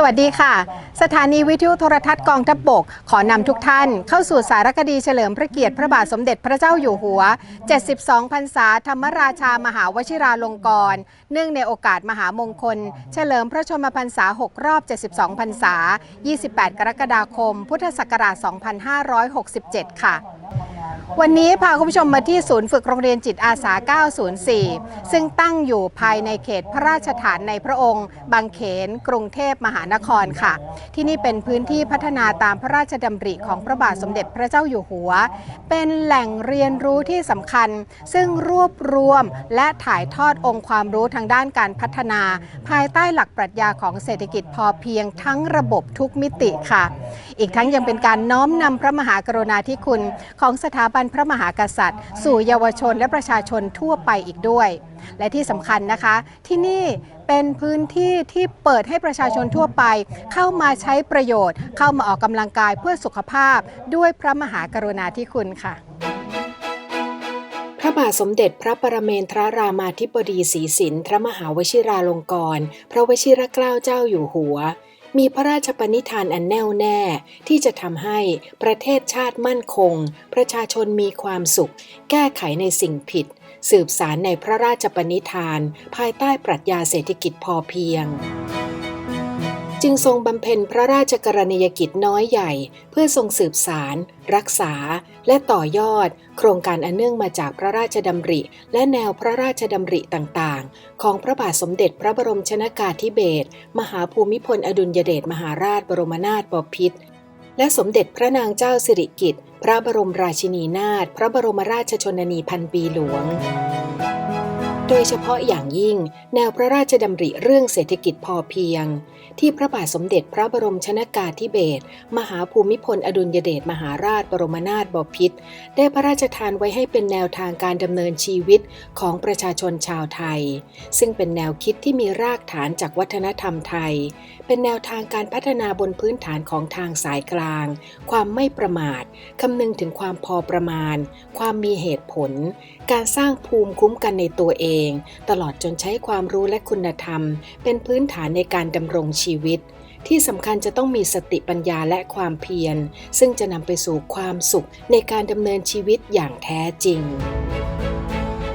สวัสดีค่ะ สถานีวิทยุโทรทัศน์กองทัพบบก ขอนำทุกท่านเข้าสู่สารคดีเฉลิมพระเกียรติพระบาทสมเด็จพระเจ้าอยู่หัว 72 พรรษาธรรมราชามหาวชิราลงกรณ์เนื่องในโอกาสมหามงคล เฉลิมพระชนมพรรษา 6 รอบ 72 พรรษา 28 กรกฎาคม พุทธศักราช 2567 ค่ะ วันนี้พาคุณผู้ชมมาที่ศูนย์ฝึกโรงเรียนจิตอาสา 904 ซึ่งตั้งอยู่ภายในเขตพระราชฐานในพระองค์ บางเขน กรุงเทพมหานครค่ะ ที่นี่เป็นพื้นที่พัฒนาตามพระราชดำริของพระบาทสมเด็จพระเจ้าอยู่หัว เป็นแหล่งเรียนรู้ที่สำคัญ ซึ่งรวบรวมและถ่ายทอดองค์ความรู้ทางด้านการพัฒนา ภายใต้หลักปรัชญาของเศรษฐกิจพอเพียงทั้งระบบทุกมิติค่ะ อีกทั้งยังเป็นการน้อมนำพระมหากรุณาธิคุณของสถาบันพระมหากษัตริย์ สู่เยาวชนและประชาชนทั่วไปอีกด้วย และที่สำคัญนะคะ ที่นี่เป็นพื้นที่ที่เปิดให้ประชาชนทั่วไป เข้ามาใช้ประโยชน์ เข้ามาออกกำลังกายเพื่อสุขภาพ ด้วยพระมหากรุณาธิคุณค่ะพระบาทสมเด็จพระปรเมนทรรามาธิบดีศรีสินทระมหาวชิราลงกรณ์พระวชิรเกล้าเจ้าอยู่หัว มีพระราชปณิธานอันแน่วแน่ที่จะทำให้ประเทศชาติมั่นคง ประชาชนมีความสุข แก้ไขในสิ่งผิด สืบสารในพระราชปณิธาน ภายใต้ปรัชญาเศรษฐกิจพอเพียง จึงทรงบำเพ็ญพระราชกรณียกิจน้อยใหญ่ เพื่อทรงสืบสาร รักษา และต่อยอด โครงการอันเนื่องมาจากพระราชดำริ และแนวพระราชดำริต่างๆ ของพระบาทสมเด็จพระบรมชนากาธิเบศรมหาภูมิพลอดุลยเดชมหาราชบรมนาถบพิตรและสมเด็จพระนางเจ้าสิริกิติ์พระบรมราชินีนาถพระบรมราชชนนีพันปีหลวงโดยเฉพาะอย่างยิ่ง แนวพระราชดำริเรื่องเศรษฐกิจพอเพียง ที่พระบาทสมเด็จพระบรมชนากาธิเบศรมหาภูมิพลอดุลยเดชมหาราชบรมนาถบพิตรได้พระราชทานไว้ให้เป็นแนวทางการดำเนินชีวิตของประชาชนชาวไทย ซึ่งเป็นแนวคิดที่มีรากฐานจากวัฒนธรรมไทย เป็นแนวทางการพัฒนาบนพื้นฐานของทางสายกลาง ความไม่ประมาทคำนึงถึงความพอประมาณ ความมีเหตุผล การสร้างภูมิคุ้มกันในตัวเอง ตลอดจนใช้ความรู้และคุณธรรม เป็นพื้นฐานในการดำรงชีวิต ที่สำคัญจะต้องมีสติปัญญาและความเพียร ซึ่งจะนำไปสู่ความสุขในการดำเนินชีวิตอย่างแท้จริง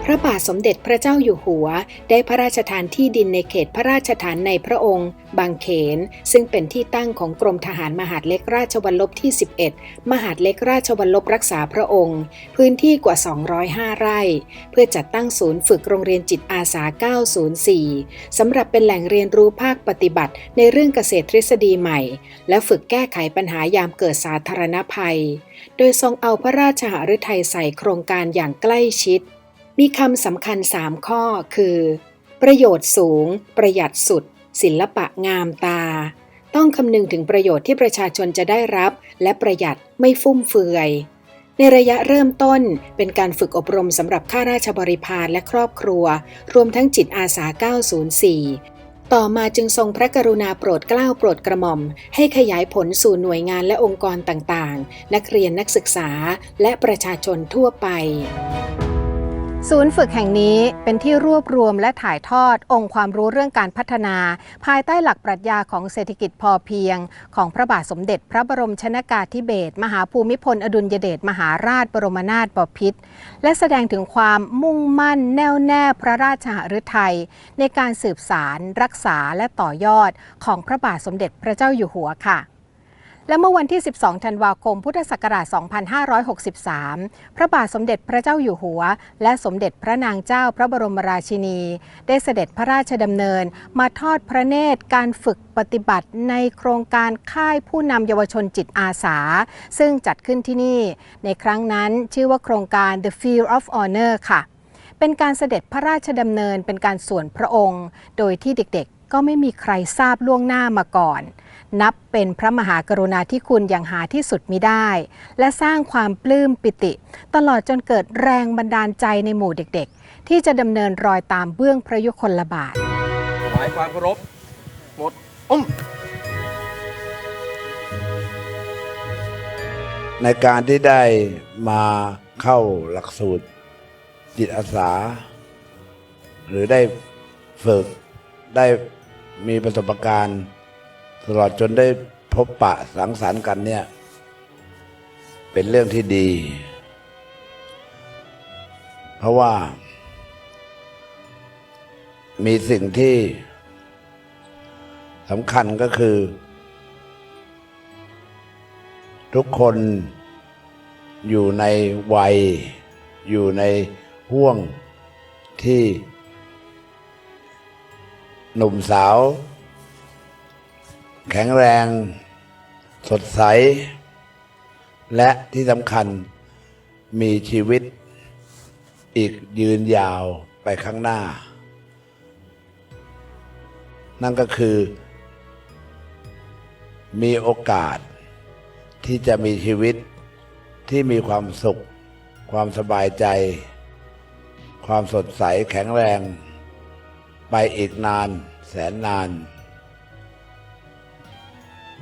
พระบาทสมเด็จพระเจ้าอยู่หัว ได้พระราชทานที่ดินในเขตพระราชฐานในพระองค์ บางเขน ซึ่งเป็นที่ตั้งของกรมทหารมหาดเล็กราชวัลลบที่ 11 มหาดเล็กราชวัลลบรักษาพระองค์ พื้นที่กว่า 205 ไร่ เพื่อจัดตั้งศูนย์ฝึกโรงเรียนจิตอาสา 904 สำหรับเป็นแหล่งเรียนรู้ภาคปฏิบัติ ในเรื่องเกษตรทฤษฎีใหม่ และฝึกแก้ไขปัญหายามเกิดสาธารณภัย โดยทรงเอาพระราชหฤทัยใส่โครงการอย่างใกล้ชิด มีคำสำคัญ 3 ข้อคือ ประโยชน์สูง ประหยัดสุด ศิลปะงามตา ต้องคำนึงถึงประโยชน์ที่ประชาชนจะได้รับ และประหยัดไม่ฟุ่มเฟือย ในระยะเริ่มต้นเป็นการฝึกอบรมสำหรับข้าราชบริพารและครอบครัว รวมทั้งจิตอาสา 904ต่อมาจึงทรงพระกรุณาโปรดเกล้าโปรดกระหม่อม ให้ขยายผลสู่หน่วยงานและองค์กรต่างๆ นักเรียนนักศึกษาและประชาชนทั่วไป ศูนย์ฝึกแห่งนี้เป็นที่รวบรวมและถ่ายทอดองค์ความรู้เรื่องการพัฒนา ภายใต้หลักปรัชญาของเศรษฐกิจพอเพียง ของพระบาทสมเด็จพระบรมชนากาธิเบศรมหาภูมิพล อดุลยเดชมหาราชบรมนาถบพิตรและแสดงถึงความมุ่งมั่นแน่วแน่พระราชหฤทัยในการสืบสาร รักษาและต่อยอดของพระบาทสมเด็จพระเจ้าอยู่หัวค่ะ และเมื่อวันที่ 12 ธันวาคม พุทธศักราช 2563 พระบาทสมเด็จพระเจ้าอยู่หัว และสมเด็จพระนางเจ้าพระบรมราชินี ได้เสด็จพระราชดำเนิน มาทอดพระเนตรการฝึกปฏิบัติในโครงการค่ายผู้นำเยาวชนจิตอาสา ซึ่งจัดขึ้นที่นี่ ในครั้งนั้นชื่อว่าโครงการ The Field of Honor ค่ะ เป็นการเสด็จพระราชดำเนินเป็นการส่วนพระองค์ โดยที่เด็กๆ ก็ไม่มีใครทราบล่วงหน้ามาก่อน นับเป็นพระมหากรุณาธิคุณอย่างหาที่สุดมิได้ และสร้างความปลื้มปิติ ตลอดจนเกิดแรงบันดาลใจในหมู่เด็กๆ ที่จะดำเนินรอยตามเบื้องพระยุคลบาทถวายความเคารพหมดอุ้มในการที่ได้มาเข้าหลักสูตรจิตอาสา หรือได้ฝึกได้มีประสบการณ์ ตลอดจนได้พบปะสังสรรค์กันเนี่ย เป็นเรื่องที่ดี เพราะว่า มีสิ่งที่สำคัญก็คือ ทุกคนอยู่ในวัย อยู่ในห่วงที่หนุ่มสาว แข็งแรง สดใส และที่สำคัญมีชีวิตอีกยืนยาวไปข้างหน้า นั่นก็คือ มีโอกาสที่จะมีชีวิตที่มีความสุข ความสบายใจ ความสดใสแข็งแรง ไปอีกนานแสนนาน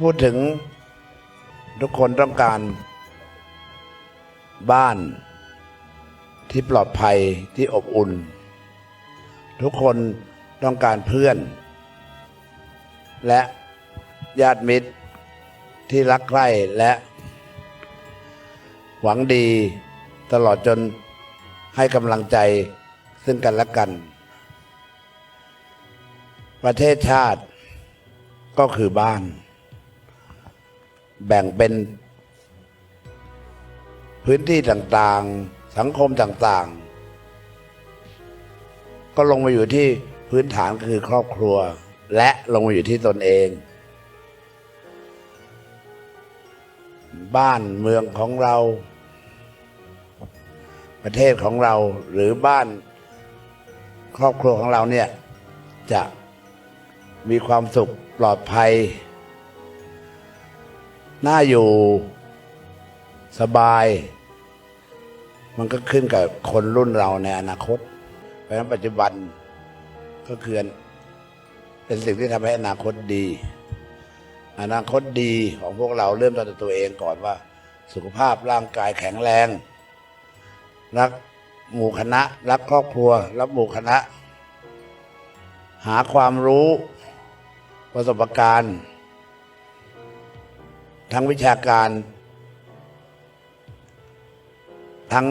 พูดถึงทุกคนต้องการบ้านที่ปลอดภัยที่อบอุ่น ทุกคนต้องการเพื่อน และญาติมิตรที่รักใคร่และ หวังดีตลอดจนให้กำลังใจซึ่งกันและกัน ประเทศชาติก็คือบ้าน แบ่งเป็น พื้นที่ต่างๆ สังคมต่างๆ ก็ลงมาอยู่ที่พื้นฐานก็คือครอบครัว และลงมาอยู่ที่ตนเอง บ้านเมืองของเรา ประเทศของเราหรือบ้านครอบครัวของเราเนี่ยจะมีความสุขปลอดภัย น่าอยู่สบาย มันก็ขึ้นกับคนรุ่นเราในอนาคต เพราะฉะนั้นปัจจุบันก็คือเป็นสิ่งที่ทำให้อนาคตดี อนาคตดีของพวกเราเริ่มต้นจากตัวเองก่อนว่า สุขภาพร่างกายแข็งแรง รักหมู่คณะ รักครอบครัว รักหมู่คณะ หาความรู้ประสบการณ์ ทั้งวิชาการ ทั้ง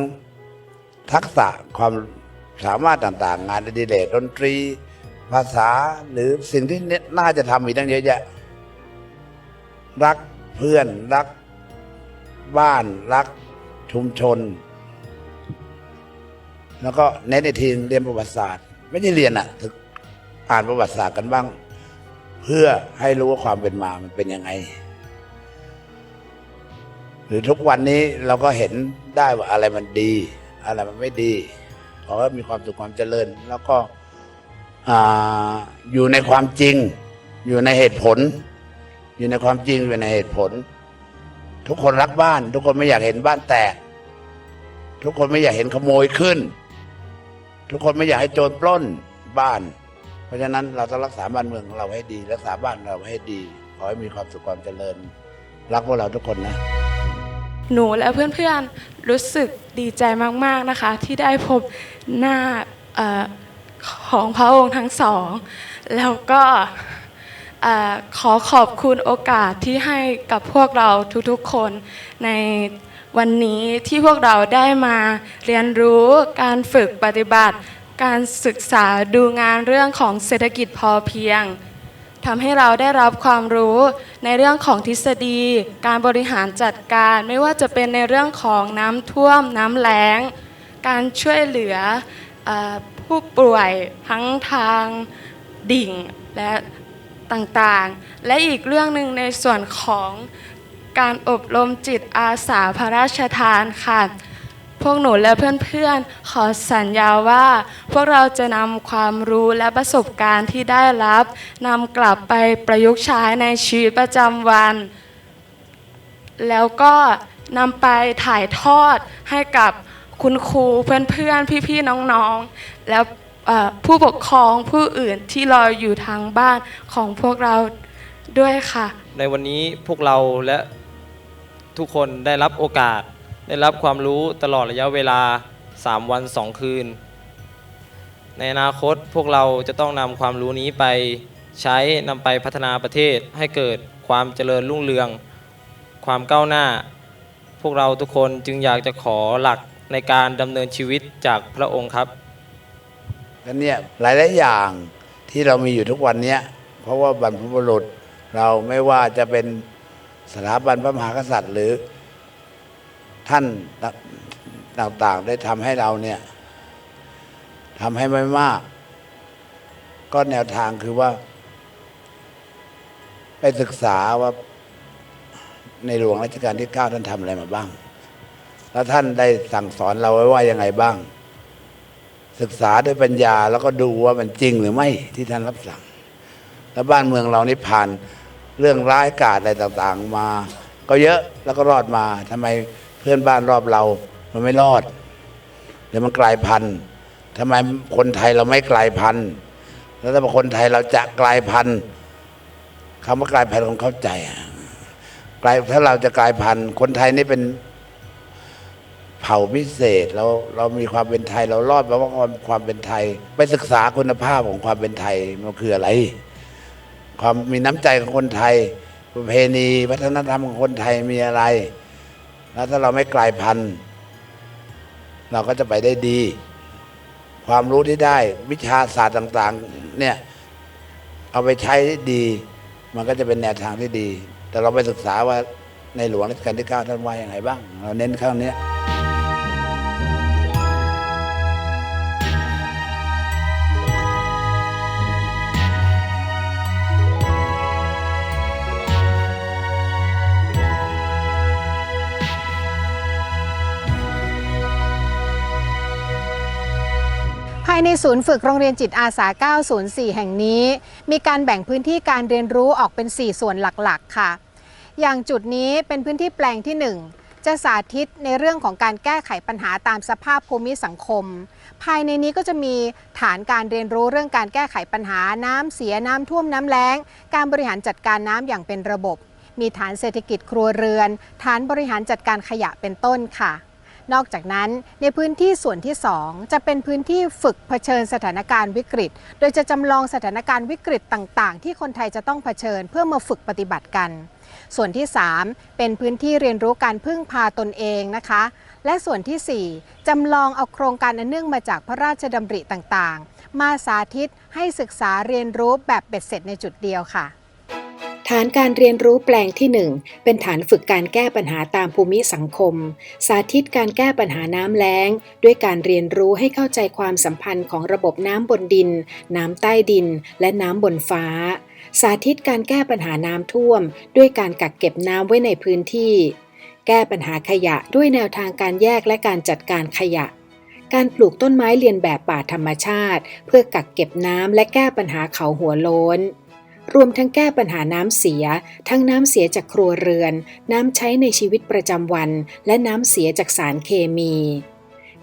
ทักษะความสามารถต่างๆ งานอดิเรกดนตรี ภาษาหรือสิ่งที่น่าจะทำอีกตั้งเยอะแยะ รักเพื่อนรักบ้านรักชุมชน แล้วก็เน้นในทีเรียนประวัติศาสตร์ ไม่ได้เรียนอะถึงอ่านประวัติศาสตร์กันบ้าง เพื่อให้รู้ว่าความเป็นมามันเป็นยังไง หรือทุกวันนี้เราก็เห็นได้ว่าอะไรมันดี อะไรมันไม่ดีขอให้มีความสุขความเจริญ แล้วก็ออยู่ในความจริง อยู่ในเหตุผล อยู่ในความจริงอยู่ในเหตุผล ทุกคนรักบ้าน ทุกคนไม่อยากเห็นบ้านแตก ทุกคนไม่อยากเห็นขโมยขึ้น ทุกคนไม่อยากให้โจรปล้นบ้าน เพราะฉะนั้นเราต้องรักษาบ้านเมืองของเราให้ดี รักษาบ้านเราให้ดีขอให้มีความสุขความเจริญ รักพวกเราทุกคนนะ หนูและเพื่อนๆรู้สึกดีใจมากๆนะคะ ที่ได้พบหน้าอของพระองค์ทั้งสอง แล้วก็ขอขอบคุณโอกาสที่ให้กับพวกเราทุกๆคนในวันนี้ที่พวกเราได้มาเรียนรู้การฝึกปฏิบัติ การศึกษาดูงานเรื่องของเศรษฐกิจพอเพียง ทำให้เราได้รับความรู้ในเรื่องของทฤษฎี การบริหารจัดการ ไม่ว่าจะเป็นในเรื่องของน้ำท่วม น้ำแล้ง การช่วยเหลือเออผู้ป่วยทั้งทางดิ่งและต่างๆ และอีกเรื่องหนึ่งในส่วนของการอบรมจิตอาสาพระราชทานค่ะ พวกหนูและเพื่อนๆ ขอสัญญาว่า พวกเราจะนำความรู้และประสบการณ์ที่ได้รับนำกลับไปประยุกต์ใช้ในชีวิตประจำวัน แล้วก็นำไปถ่ายทอดให้กับคุณครูเพื่อนๆ พี่ๆ น้องๆ แล้วผู้ปกครองผู้อื่นที่รออยู่ทางบ้านของพวกเราด้วยค่ะ ในวันนี้พวกเราและทุกคนได้รับโอกาส ได้รับความรู้ตลอดระยะเวลา 3 วัน 2 คืน ในอนาคตพวกเราจะต้องนำความรู้นี้ไปใช้นำไปพัฒนาประเทศให้เกิดความเจริญรุ่งเรือง ความก้าวหน้า พวกเราทุกคนจึงอยากจะขอหลักในการดำเนินชีวิตจากพระองค์ครับแล้วเนี่ยหลายๆอย่างที่เรามีอยู่ทุกวันเนี้ยเพราะว่าบรรพบุรุษเราไม่ว่าจะเป็นสถาบันพระมหากษัตริย์หรือ ท่านต่างๆได้ทำให้เราเนี่ยทำให้ไม่มาก ก็แนวทางคือว่า ไปศึกษาว่าในหลวงรัชกาลที่เก้าท่านทำอะไรมาบ้าง แล้วท่านได้สั่งสอนเราไว้ว่ายังไงบ้าง ศึกษาด้วยปัญญาแล้วก็ดูว่ามันจริงหรือไม่ที่ท่านรับสั่ง แล้วบ้านเมืองเรานี่ผ่านเรื่องร้ายกาจอะไรต่างๆ มา ก็เยอะแล้วก็รอดมาทำไม เพื่อนบ้านรอบเรา มันไม่รอดเดี๋ยวมันกลายพันธุ์ทำไมคนไทยเราไม่กลายพันธุ์แล้วถ้าคนไทยเราจะกลายพันธุ์คำว่ากลายพันธุ์ของเข้าใจกลายถ้าเราจะกลายพันธุ์คนไทยนี่เป็นเผ่าพิเศษเราเรามีความเป็นไทย เรารอดเพราะว่าความความเป็นไทย ไปศึกษาคุณภาพของความเป็นไทยมันคืออะไร ความมีน้ำใจของคนไทย ประเพณี วัฒนธรรมของคนไทยมีอะไร แล้วถ้าเราไม่กลายพันธุ์เราก็จะไปได้ดี ความรู้ที่ได้วิชาศาสตร์ต่าง ๆ เนี่ย เอาไปใช้ได้ดี มันก็จะเป็นแนวทางที่ดี แต่เราไปศึกษาว่าในหลวงรัชกาลที่เก้าท่านว่าอย่างไรบ้าง เราเน้นข้างนี้ายในศูนย์ฝึกโรงเรียนจิตอาสา 904 แห่งนี้ มีการแบ่งพื้นที่การเรียนรู้ออกเป็น 4 ส่วนหลักๆ ค่ะ อย่างจุดนี้เป็นพื้นที่แปลงที่ 1 จะสาธิตในเรื่องของการแก้ไขปัญหาตามสภาพภูมิสังคม ภายในนี้ก็จะมีฐานการเรียนรู้เรื่องการแก้ไขปัญหาน้ำเสียน้ำท่วมน้ำแล้ง การบริหารจัดการน้ำอย่างเป็นระบบ มีฐานเศรษฐกิจครัวเรือน ฐานบริหารจัดการขยะเป็นต้นค่ะ นอกจากนั้นในพื้นที่ส่วนที่ 2 จะเป็นพื้นที่ฝึกเผชิญสถานการณ์วิกฤต โดยจะจำลองสถานการณ์วิกฤตต่าง ๆ ที่คนไทยจะต้องเผชิญเพื่อมาฝึกปฏิบัติกัน ส่วนที่ 3 เป็นพื้นที่เรียนรู้การพึ่งพาตนเองนะคะ และส่วนทีสี่4 จำลองเอาโครงการอันเนื่องมาจากพระราชดำริต่างๆ มาสาธิตให้ศึกษาเรียนรู้แบบเบ็ดเสร็จในจุดเดียวค่ะ ฐานการเรียนรู้แปลงที่ 1 เป็นฐานฝึกการแก้ปัญหาตามภูมิสังคม สาธิตการแก้ปัญหาน้ำแล้ง ด้วยการเรียนรู้ให้เข้าใจความสัมพันธ์ของระบบน้ำบนดิน น้ำใต้ดิน และน้ำบนฟ้า สาธิตการแก้ปัญหาน้ำท่วม ด้วยการกักเก็บน้ำไว้ในพื้นที่ แก้ปัญหาขยะด้วยแนวทางการแยกและการจัดการขยะการปลูกต้นไม้เรียนแบบป่าธรรมชาติ เพื่อกักเก็บน้ำและแก้ปัญหาเขาหัวโล้น รวมทั้งแก้ปัญหาน้ำเสีย ทั้งน้ำเสียจากครัวเรือน น้ำใช้ในชีวิตประจำวัน และน้ำเสียจากสารเคมี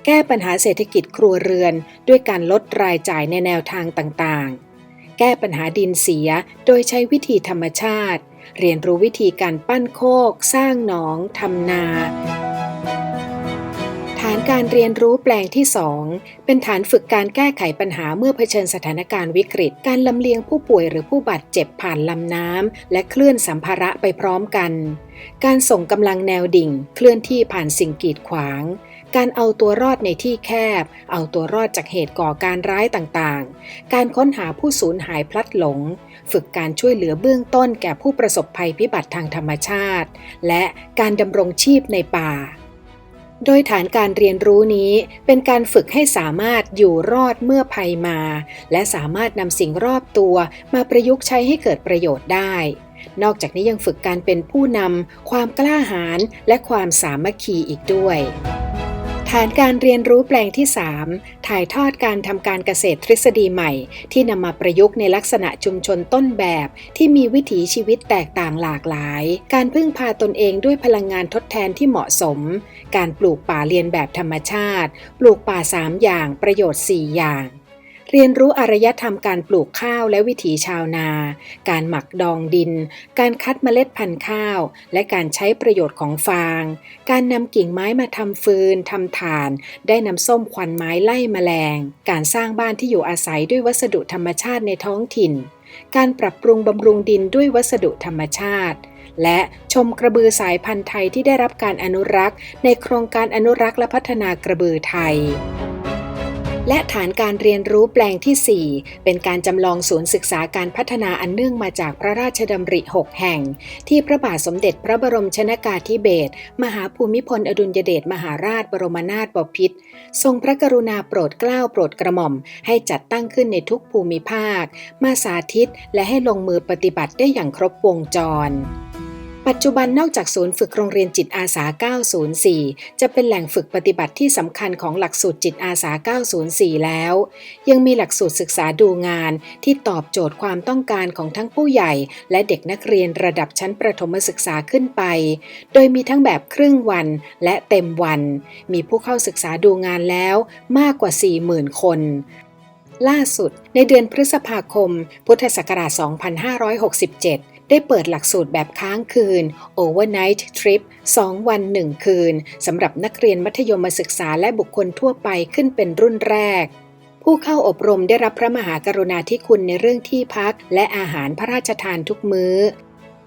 แก้ปัญหาเศรษฐกิจครัวเรือน ด้วยการลดรายจ่ายในแนวทางต่างๆ แก้ปัญหาดินเสียโดยใช้วิธีธรรมชาติ เรียนรู้วิธีการปั้นโคก สร้างหนองทำนา ฐานการเรียนรู้แปลงที่ 2 เป็นฐานฝึกการแก้ไขปัญหาเมื่อเผชิญสถานการณ์วิกฤต การลำเลียงผู้ป่วยหรือผู้บาดเจ็บผ่านลำน้ำและเคลื่อนสัมภาระไปพร้อมกัน การส่งกำลังแนวดิ่ง เคลื่อนที่ผ่านสิ่งกีดขวาง การเอาตัวรอดในที่แคบ เอาตัวรอดจากเหตุก่อการร้ายต่างๆ การค้นหาผู้สูญหายพลัดหลง ฝึกการช่วยเหลือเบื้องต้นแก่ผู้ประสบภัยพิบัติทางธรรมชาติ และการดำรงชีพในป่า โดยฐานการเรียนรู้นี้เป็นการฝึกให้สามารถอยู่รอดเมื่อภัยมา และสามารถนำสิ่งรอบตัวมาประยุกต์ใช้ให้เกิดประโยชน์ได้ นอกจากนี้ยังฝึกการเป็นผู้นำความกล้าหาญและความสามัคคีอีกด้วย ฐานการเรียนรู้แปลงที่ 3 ถ่ายทอดการทำการเกษตรทฤษฎีใหม่ ที่นำมาประยุกต์ในลักษณะชุมชนต้นแบบ ที่มีวิถีชีวิตแตกต่างหลากหลาย การพึ่งพาตนเองด้วยพลังงานทดแทนที่เหมาะสม การปลูกป่าเรียนแบบธรรมชาติ ปลูกป่า 3 อย่างประโยชน์ 4 อย่าง เรียนรู้อารยธรรมการปลูกข้าวและวิถีชาวนา การหมักดองดิน การคัดเมล็ดพันธุ์ข้าว และการใช้ประโยชน์ของฟาง การนำกิ่งไม้มาทำฟืนทำถ่าน ได้นำส้มควันไม้ไล่แมลง การสร้างบ้านที่อยู่อาศัยด้วยวัสดุธรรมชาติในท้องถิ่น การปรับปรุงบำรุงดินด้วยวัสดุธรรมชาติ และชมกระบือสายพันธุ์ไทยที่ได้รับการอนุรักษ์ ในโครงการอนุรักษ์และพัฒนากระบือไทย และฐานการเรียนรู้แปลงที่ 4 เป็นการจำลองศูนย์ศึกษาการพัฒนาอันเนื่องมาจากพระราชดำริ 6 แห่ง ที่พระบาทสมเด็จพระบรมชนากาธิเบศรมหาภูมิพลอดุลยเดชมหาราชบรมนาถบพิตรทรงพระกรุณาโปรดเกล้าโปรดกระหม่อม ให้จัดตั้งขึ้นในทุกภูมิภาค มาสาธิตและให้ลงมือปฏิบัติได้อย่างครบวงจร ปัจจุบันนอกจากศูนย์ฝึกโรงเรียนจิตอาสา 904 จะเป็นแหล่งฝึกปฏิบัติที่สำคัญของหลักสูตรจิตอาสา 904 แล้ว ยังมีหลักสูตรศึกษาดูงานที่ตอบโจทย์ความต้องการของทั้งผู้ใหญ่ และเด็กนักเรียนระดับชั้นประถมศึกษาขึ้นไป โดยมีทั้งแบบครึ่งวันและเต็มวัน มีผู้เข้าศึกษาดูงานแล้วมากกว่า 40,000 คนล่าสุดในเดือนพฤษภาคม พุทธศักราช 2567 ได้เปิดหลักสูตรแบบค้างคืน Overnight Trip 2 วัน 1 คืนสำหรับนักเรียนมัธยมศึกษาและบุคคลทั่วไปขึ้นเป็นรุ่นแรก ผู้เข้าอบรมได้รับพระมหากรุณาธิคุณในเรื่องที่พัก และอาหารพระราชทานทุกมื้อ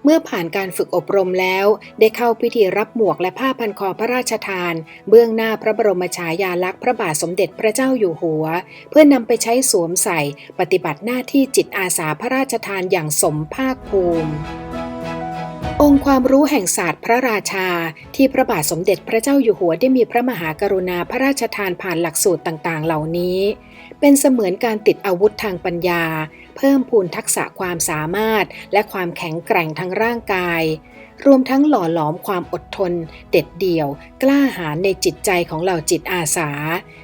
เมื่อผ่านการฝึกอบรมแล้ว ได้เข้าพิธีรับหมวกและผ้าพันคอพระราชทาน เบื้องหน้าพระบรมฉายาลักษณ์พระบาทสมเด็จพระเจ้าอยู่หัว เพื่อนำไปใช้สวมใส่ ปฏิบัติหน้าที่จิตอาสาพระราชทานอย่างสมภาคภูมิองค์ความรู้แห่งศาสตร์พระราชา ที่พระบาทสมเด็จพระเจ้าอยู่หัวได้มีพระมหากรุณาพระราชทานผ่านหลักสูตรต่างๆ เหล่านี้ เป็นเสมือนการติดอาวุธทางปัญญา เพิ่มพูนทักษะความสามารถ และความแข็งแกร่งทางร่างกาย รวมทั้งหล่อหลอมความอดทน เด็ดเดี่ยว กล้าหาญในจิตใจของเหล่าจิตอาสา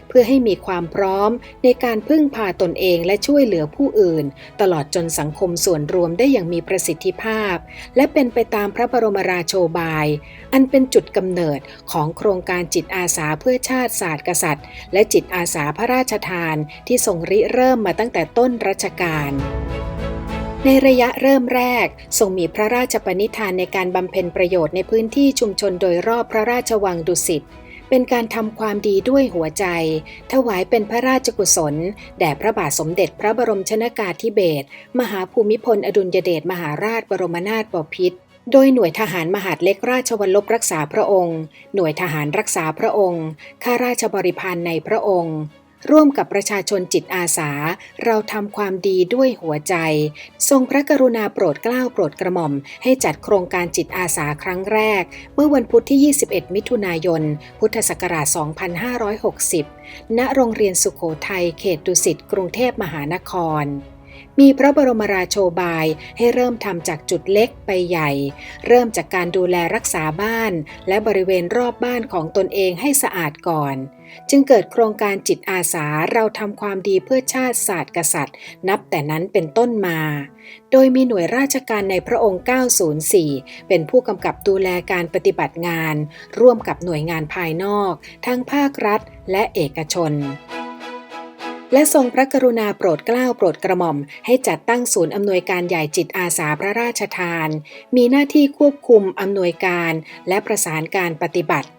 เพื่อให้มีความพร้อมในการพึ่งพาตนเองและช่วยเหลือผู้อื่น ตลอดจนสังคมส่วนรวมได้อย่างมีประสิทธิภาพ และเป็นไปตามพระบรมราโชบาย อันเป็นจุดกำเนิดของโครงการจิตอาสาเพื่อชาติศาสตร์กษัตริย์ และจิตอาสาพระราชทานที่ทรงริเริ่มมาตั้งแต่ต้นรัชกาลในระยะเริ่มแรกทรงมีพระราชปณิธานในการบำเพ็ญประโยชน์ในพื้นที่ชุมชนโดยรอบพระราชวังดุสิต เป็นการทำความดีด้วยหัวใจ ถวายเป็นพระราชกุศล แด่พระบาทสมเด็จพระบรมชนากาธิเบศรมหาภูมิพลอดุลยเดชมหาราชบรมนาถบพิตรโดยหน่วยทหารมหาดเล็กราชวัลลบรักษาพระองค์ หน่วยทหารรักษาพระองค์ ข้าราชบริพารในพระองค์ ร่วมกับประชาชนจิตอาสา เราทำความดีด้วยหัวใจ ทรงพระกรุณาโปรดเกล้าโปรดกระหม่อม ให้จัดโครงการจิตอาสาครั้งแรก เมื่อวันพุธที่ 21 มิถุนายน พุทธศักราช 2560 ณ โรงเรียนสุขโขทัยเขตดุสิตกรุงเทพมหานครมีพระบรมราโชบายให้เริ่มทำจากจุดเล็กไปใหญ่ เริ่มจากการดูแลรักษาบ้าน และบริเวณรอบบ้านของตนเองให้สะอาดก่อน จึงเกิดโครงการจิตอาสาเราทำความดีเพื่อชาติศาสตร์กษัตริย์ นับแต่นั้นเป็นต้นมา โดยมีหน่วยราชการในพระองค์ 904 เป็นผู้กำกับดูแลการปฏิบัติงาน ร่วมกับหน่วยงานภายนอก ทั้งภาครัฐและเอกชนและทรงพระกรุณาโปรดเกล้าโปรดกระหม่อม ให้จัดตั้งศูนย์อำนวยการใหญ่จิตอาสาพระราชทาน มีหน้าที่ควบคุมอำนวยการและประสานการปฏิบัติ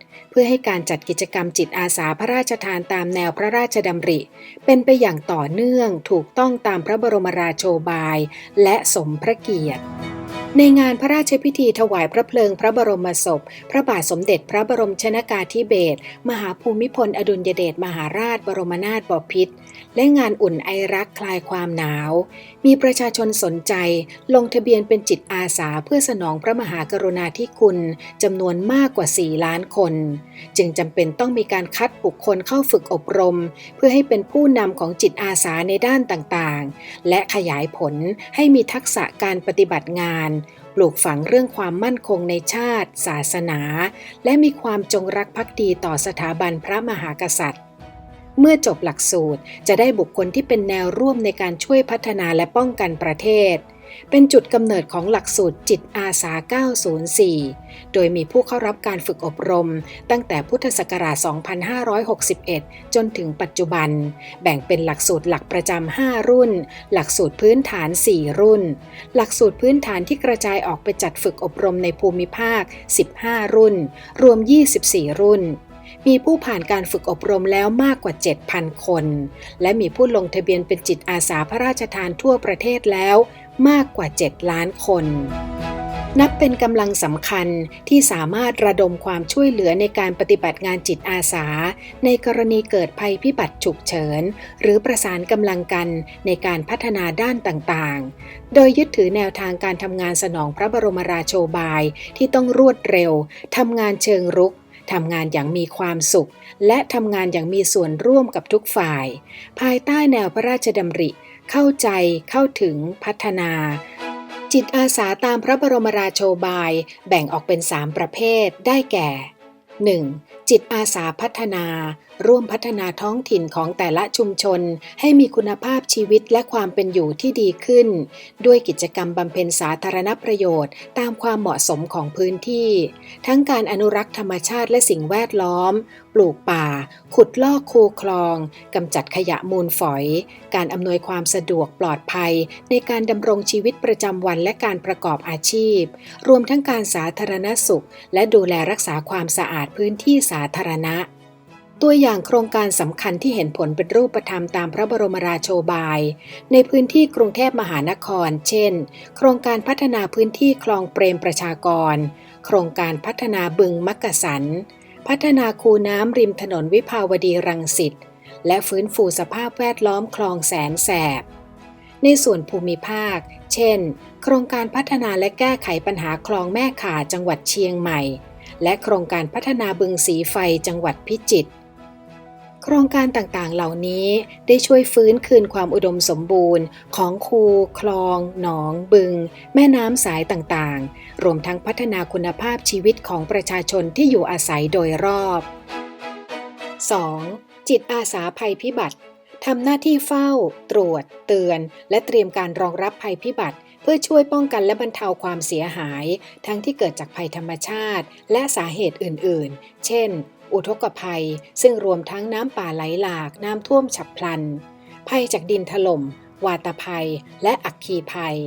พื่อให้การจัดกิจกรรมจิตอาสาพระราชทานตามแนวพระราชดำริ เป็นไปอย่างต่อเนื่องถูกต้องตามพระบรมราโชบาย และสมพระเกียรติ ในงานพระราชพิธีถวายพระเพลิงพระบรมศพ พระบาทสมเด็จพระบรมชนากาธิเบศรมหาภูมิพลอดุลยเดชมหาราชบรมนาถบพิตรและงานอุ่นไอรักคลายความหนาว มีประชาชนสนใจ ลงทะเบียนเป็นจิตอาสาเพื่อสนองพระมหากรุณาธิคุณจำนวนมากกว่า 4 ล้านคน จึงจำเป็นต้องมีการคัดบุคคลเข้าฝึกอบรม เพื่อให้เป็นผู้นำของจิตอาสาในด้านต่างๆ และขยายผลให้มีทักษะการปฏิบัติงาน ลูกฝังเรื่องความมั่นคงในชาติ ศาสนา และมีความจงรักภักดีต่อสถาบันพระมหากษัตริย์ เมื่อจบหลักสูตรจะได้บุคคลที่เป็นแนวร่วมในการช่วยพัฒนาและป้องกันประเทศ เป็นจุดกำเนิดของหลักสูตรจิตอาสา 904 โดยมีผู้เข้ารับการฝึกอบรม ตั้งแต่พุทธศักราช 2561 จนถึงปัจจุบัน แบ่งเป็นหลักสูตรหลักประจำ 5 รุ่น หลักสูตรพื้นฐาน 4 รุ่น หลักสูตรพื้นฐานที่กระจายออกไปจัดฝึกอบรมในภูมิภาค 15 รุ่น รวม 24 รุ่นมีผู้ผ่านการฝึกอบรมแล้วมากกว่า 7,000 คน และมีผู้ลงทะเบียนเป็นจิตอาสาพระราชทานทั่วประเทศแล้ว มากกว่า 7 ล้านคน นับเป็นกำลังสำคัญที่สามารถระดมความช่วยเหลือในการปฏิบัติงานจิตอาสา ในกรณีเกิดภัยพิบัติฉุกเฉิน หรือประสานกำลังกันในการพัฒนาด้านต่างๆ โดยยึดถือแนวทางการทำงานสนองพระบรมราโชบายที่ต้องรวดเร็วทำงานเชิงรุกทำงานอย่างมีความสุข และทำงานอย่างมีส่วนร่วมกับทุกฝ่าย ภายใต้แนวพระราชดำริ เข้าใจเข้าถึงพัฒนา จิตอาสาตามพระบรมราโชบายแบ่งออกเป็น 3 ประเภทได้แก่ 1. จิตอาสาพัฒนา ร่วมพัฒนาท้องถิ่นของแต่ละชุมชน ให้มีคุณภาพชีวิตและความเป็นอยู่ที่ดีขึ้น ด้วยกิจกรรมบำเพ็ญสาธารณประโยชน์ ตามความเหมาะสมของพื้นที่ ทั้งการอนุรักษ์ธรรมชาติและสิ่งแวดล้อม ปลูกป่า ขุดลอกคูคลองกำจัดขยะมูลฝอย การอำนวยความสะดวกปลอดภัย ในการดำรงชีวิตประจำวันและการประกอบอาชีพ รวมทั้งการสาธารณสุข และดูแลรักษาความสะอาดพื้นที่สาธารณะ ตัวอย่างโครงการสำคัญที่เห็นผลเป็นรูปธรรมตามพระบรมราโชบาย ในพื้นที่กรุงเทพมหานคร เช่น โครงการพัฒนาพื้นที่คลองเปรมประชากร โครงการพัฒนาบึงมักกะสัน พัฒนาคูน้ำริมถนนวิภาวดีรังสิตและฟื้นฟูสภาพแวดล้อมคลองแสนแสบ ในส่วนภูมิภาค เช่น โครงการพัฒนาและแก้ไขปัญหาคลองแม่ข่าจังหวัดเชียงใหม่ และโครงการพัฒนาบึงสีไฟจังหวัดพิจิตรโครงการต่างๆ เหล่านี้ได้ช่วยฟื้นคืนความอุดมสมบูรณ์ ของคูคลอง หนอง บึง แม่น้ำสายต่างๆ รวมทั้งพัฒนาคุณภาพชีวิตของประชาชนที่อยู่อาศัยโดยรอบ 2. จิตอาสาภัยพิบัติทำหน้าที่เฝ้า ตรวจ เตือน และเตรียมการรองรับภัยพิบัติ พื่อช่วยป้องกันและบรรเทาความเสียหาย ทั้งที่เกิดจากภัยธรรมชาติ และสาเหตุอื่น ๆ เช่น อุทกภัย ซึ่งรวมทั้งน้ำป่าไหลหลาก น้ำท่วมฉับพลัน ภัยจากดินถล่ม วาตภัย และอัคคีภัย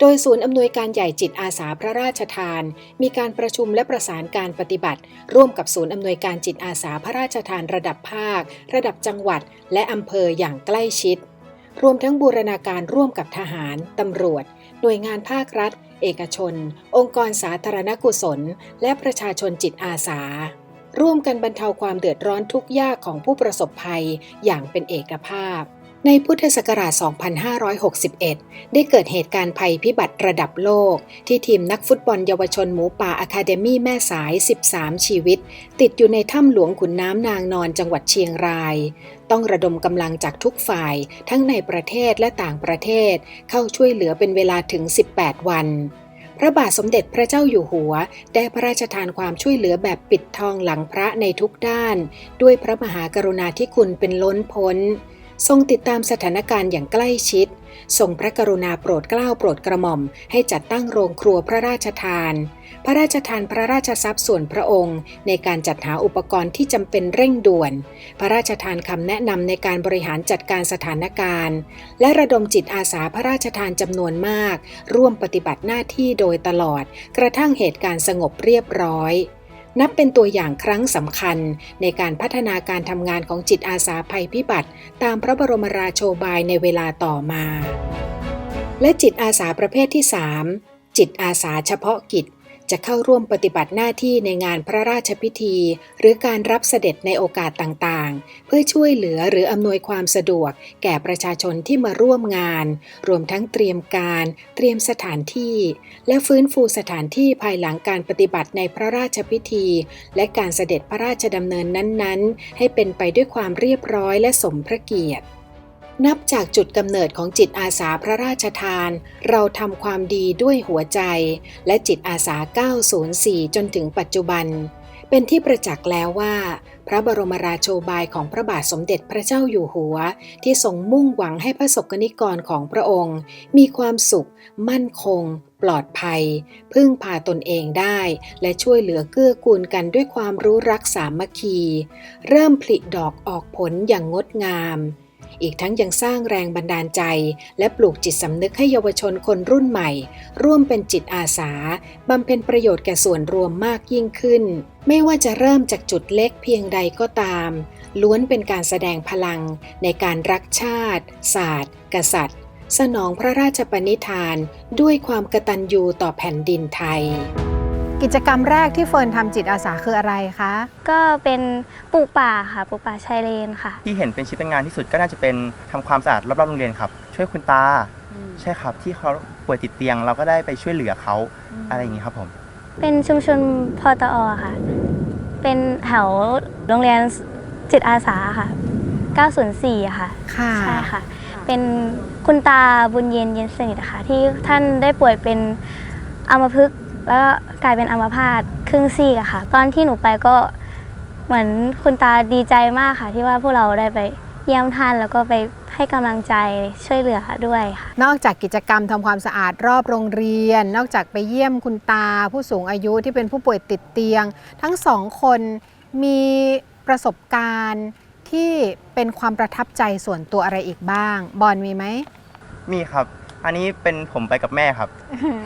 โดยศูนย์อำนวยการใหญ่จิตอาสาพระราชทาน มีการประชุมและประสานการปฏิบัติ ร่วมกับศูนย์อำนวยการจิตอาสาพระราชทานระดับภาค ระดับจังหวัด และอำเภออย่างใกล้ชิด รวมทั้งบูรณาการร่วมกับทหาร ตำรวจ หน่วยงานภาครัฐ เอกชน องค์กรสาธารณกุศล และประชาชนจิตอาสา ร่วมกันบรรเทาความเดือดร้อนทุกยากของผู้ประสบภัยอย่างเป็นเอกภาพ ในพุทธศักราช 2561 ได้เกิดเหตุการณ์ภัยพิบัติระดับโลก ที่ทีมนักฟุตบอลเยาวชนหมูป่าอะคาเดมี่แม่สาย 13 ชีวิต ติดอยู่ในถ้ำหลวงขุนน้ำนางนอนจังหวัดเชียงราย ต้องระดมกำลังจากทุกฝ่าย ทั้งในประเทศและต่างประเทศ เข้าช่วยเหลือเป็นเวลาถึง 18 วัน พระบาทสมเด็จพระเจ้าอยู่หัว ได้พระราชทานความช่วยเหลือแบบปิดทองหลังพระในทุกด้าน ด้วยพระมหากรุณาธิคุณเป็นล้นพ้น ทรงติดตามสถานการณ์อย่างใกล้ชิดทรงพระกรุณาโปรดเกล้าโปรดกระหม่อมให้จัดตั้งโรงครัวพระราชทาน พระราชทานพระราชทรัพย์ส่วนพระองค์ ในการจัดหาอุปกรณ์ที่จำเป็นเร่งด่วน พระราชทานคำแนะนำในการบริหารจัดการสถานการณ์ และระดมจิตอาสาพระราชทานจำนวนมาก ร่วมปฏิบัติหน้าที่โดยตลอด กระทั่งเหตุการณ์สงบเรียบร้อยนับเป็นตัวอย่างครั้งสำคัญในการพัฒนาการทำงานของจิตอาสาภัยพิบัติ ตามพระบรมราโชบายในเวลาต่อมา และจิตอาสาประเภทที่ 3 จิตอาสาเฉพาะกิจ จะเข้าร่วมปฏิบัติหน้าที่ในงานพระราชพิธี หรือการรับเสด็จในโอกาสต่างๆ เพื่อช่วยเหลือหรืออำนวยความสะดวก แก่ประชาชนที่มาร่วมงาน รวมทั้งเตรียมการ เตรียมสถานที่ และฟื้นฟูสถานที่ภายหลังการปฏิบัติในพระราชพิธี และการเสด็จพระราชดำเนินนั้นๆ ให้เป็นไปด้วยความเรียบร้อยและสมพระเกียรติ นับจากจุดกำเนิดของจิตอาสาพระราชทาน เราทำความดีด้วยหัวใจ และจิตอาสา 904 จนถึงปัจจุบัน เป็นที่ประจักษ์แล้วว่า พระบรมราโชบายของพระบาทสมเด็จพระเจ้าอยู่หัว ที่ทรงมุ่งหวังให้พระสกนิกรของพระองค์ มีความสุข มั่นคง ปลอดภัย พึ่งพาตนเองได้ และช่วยเหลือเกื้อกูลกันด้วยความรู้รักสามัคคี เริ่มผลิดอกออกผลอย่างงดงาม อีกทั้งยังสร้างแรงบันดาลใจ และปลูกจิตสำนึกให้เยาวชนคนรุ่นใหม่ ร่วมเป็นจิตอาสาบำเพ็ญประโยชน์แก่ส่วนรวมมากยิ่งขึ้น ไม่ว่าจะเริ่มจากจุดเล็กเพียงใดก็ตาม ล้วนเป็นการแสดงพลัง ในการรักชาติ ศาสตร์ กษัตริย์ สนองพระราชปณิธาน ด้วยความกตัญญูต่อแผ่นดินไทย กิจกรรมแรกที่เฟิร์นทำจิตอาสาคืออะไรคะ ก็เป็นปลูกป่าค่ะปลูกป่าชายเลนค่ะ ที่เห็นเป็นชิ้นเป็นงานที่สุดก็น่าจะเป็นทำความสะอาดรอบๆโรงเรียนครับ ช่วยคุณตา ใช่ครับที่เขาป่วยติดเตียงเราก็ได้ไปช่วยเหลือเขาอะไรอย่างนี้ครับผม เป็นชุมชนพอตอค่ะ เป็นแถวโรงเรียนจิตอาสาค่ะ 904อะค่ะ ค่ะ ใช่ค่ะ เป็นคุณตาบุญเย็นเย็นสนิทอะค่ะที่ท่านได้ป่วยเป็นอัมพฤกษ์ แล้วก็กลายเป็นอัมพาตครึ่งซีกอะค่ะ ตอนที่หนูไปก็เหมือนคุณตาดีใจมากค่ะ ที่ว่าพวกเราได้ไปเยี่ยมท่านแล้วก็ไปให้กำลังใจช่วยเหลือด้วยค่ะ นอกจากกิจกรรมทำความสะอาดรอบโรงเรียน นอกจากไปเยี่ยมคุณตา ผู้สูงอายุที่เป็นผู้ป่วยติดเตียง ทั้งสองคนมีประสบการณ์ที่เป็นความประทับใจส่วนตัวอะไรอีกบ้าง บอลมีไหมมีครับ อันนี้เป็นผมไปกับแม่ครับ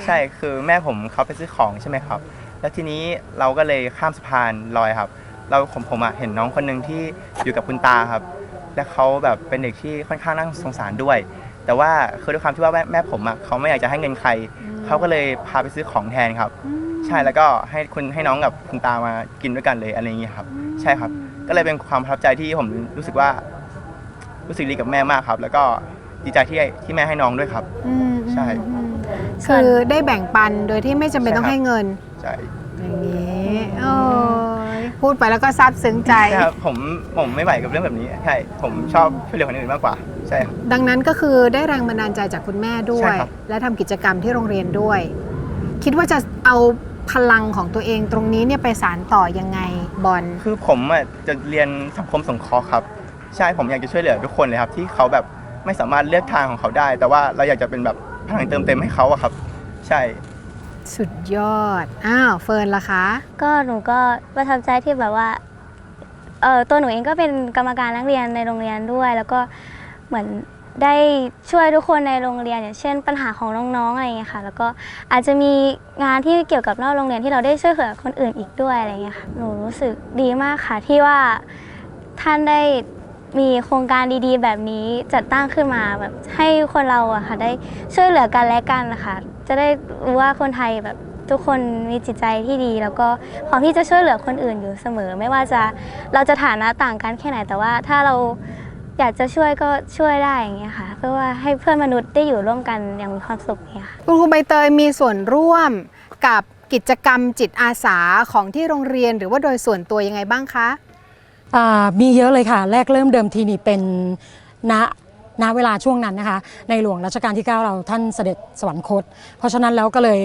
ใช่คือแม่ผมเขาไปซื้อของใช่ไหมครับ แล้วทีนี้เราก็เลยข้ามสะพานลอยครับ เราผมผมอะเห็นน้องคนหนึ่งที่อยู่กับคุณตาครับ และเขาแบบเป็นเด็กที่ค่อนข้างน่าสงสารด้วย แต่ว่าคือด้วยความที่ว่าแม่แม่ผมอะเขาไม่อยากจะให้เงินใคร เขาก็เลยพาไปซื้อของแทนครับ ใช่แล้วก็ให้คุณให้น้องกับคุณตามากินด้วยกันเลยอะไรอย่างเงี้ยครับ ใช่ครับ ก็เลยเป็นความประทับใจที่ผมรู้สึกว่ารู้สึกดีกับแม่มากครับ แล้วก็ ดีใจที่ที่แม่ให้น้องด้วยครับ อืมใช่ อืมส่วนคือได้แบ่งปันโดยที่ไม่จำเป็นใช่ต้องครับให้เงิน ใช่อย่างนี้โอ้ยพูดไปแล้วก็ซาบซึ้งใจ ใช่ครับผมผมไม่ไหวกับเรื่องแบบนี้ใช่ผมชอบช่วยเหลือคนอื่นมากกว่า ใช่ครับ ดังนั้นก็คือได้แรงบันดาลใจจากคุณแม่ด้วใช่ย ครับ และทำกิจกรรมที่โรงเรียนด้วย คิดว่าจะเอาพลังของตัวเองตรงนี้เนี่ยไปสารต่อยังไงบอลคือผมอะจะเรียนสังคมสงเคราะห์ครับ ใช่ผมอยากจะช่วยเหลือทุกคนเลยครับ ที่เขาแบบ ไม่สามารถเลือกทางของเขาได้ แต่ว่าเราอยากจะเป็นแบบพลังเติมเต็มให้เขาอะครับ ใช่ สุดยอด อ้าวเฟิร์นล่ะคะ ก็หนูก็ประทับใจที่แบบว่าเออตัวหนูเองก็เป็นกรรมการนักเรียนในโรงเรียนด้วย แล้วก็เหมือนได้ช่วยทุกคนในโรงเรียนอย่างเช่น ปัญหาของน้องๆอะไรอย่างเงี้ยค่ะ แล้วก็อาจจะมีงานที่เกี่ยวกับนอกโรงเรียนที่เราได้ช่วยเหลือคนอื่นอีกด้วยอะไรอย่างเงี้ยค่ะหนูรู้สึกดีมากค่ะที่ว่าท่านได้ มีโครงการดีๆ แบบนี้จัดตั้งขึ้นมาแบบให้คนเราอะค่ะได้ช่วยเหลือกันและกันนะคะจะได้รู้ว่าคนไทยแบบทุกคนมีจิตใจที่ดี แล้วก็พร้อมที่จะช่วยเหลือคนอื่นอยู่เสมอ ไม่ว่าจะเราจะฐานะต่างกันแค่ไหนแต่ว่าถ้าเราอยากจะช่วยก็ช่วยได้อย่างเงี้ยค่ะ เพื่อว่าให้เพื่อนมนุษย์ได้อยู่ร่วมกันอย่างมีความสุขเนี่ยค่ะคุณครูใบเตยมีส่วนร่วมกับกิจกรรมจิตอาสาของที่โรงเรียนหรือว่าโดยส่วนตัวยังไงบ้างคะ มีเยอะเลยค่ะ แรกเริ่มเดิมทีนี่เป็นณณเวลาช่วงนั้นนะคะ ในหลวงรัชกาลที่ 9 เราท่านเสด็จสวรรคต เพราะฉะนั้นแล้วก็เลย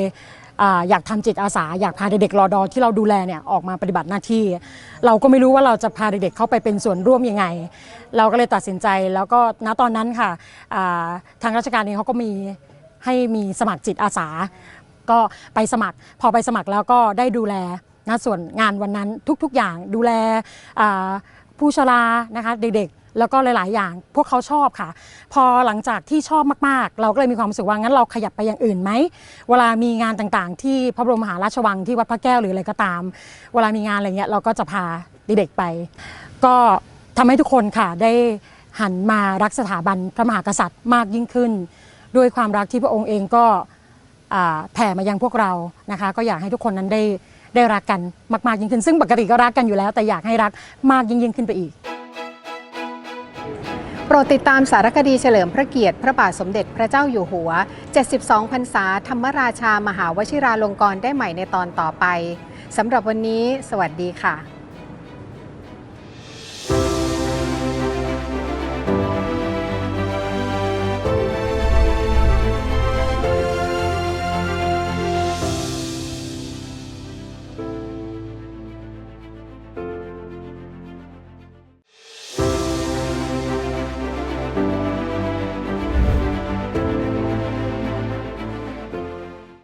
อยากทำจิตอาสา อยากพาเด็กๆรอดอที่เราดูแลเนี่ยออกมาปฏิบัติหน้าที่ เราก็ไม่รู้ว่าเราจะพาเด็กๆเข้าไปเป็นส่วนร่วมยังไง เราก็เลยตัดสินใจแล้วก็ณตอนนั้นค่ะทางราชการเองเขาก็มีให้มีสมัครจิตอาสา ก็ไปสมัคร พอไปสมัครแล้วก็ได้ดูแล นะส่วนงานวันนั้นทุกๆอย่างดูแลผู้ชรานะคะเด็กๆ แล้วก็หลาย ๆ อย่างพวกเขาชอบค่ะ พอหลังจากที่ชอบมากๆ เราก็เลยมีความรู้สึกว่างั้นเราขยับไปอย่างอื่นไหมเวลามีงานต่างๆ ที่พระบรมมหาราชวังที่วัดพระแก้วหรืออะไรก็ตาม เวลามีงานอะไรเงี้ยเราก็จะพาเด็กๆไป ก็ทำให้ทุกคนค่ะได้หันมารักสถาบันพระมหากษัตริย์มากยิ่งขึ้น ด้วยความรักที่พระองค์เองก็แผ่มายังพวกเรานะคะ ก็อยากให้ทุกคนนั้นได้ ได้รักกันมากๆยิ่งขึ้น ซึ่งปกติก็รักกันอยู่แล้ว แต่อยากให้รักมากยิ่งยิ่งขึ้นไปอีก โปรดติดตามสารคดีเฉลิมพระเกียรติ พระบาทสมเด็จพระเจ้าอยู่หัว 72 พรรษา ธรรมราชามหาวชิราลงกรณ์ได้ใหม่ในตอนต่อไปสำหรับวันนี้ สวัสดีค่ะ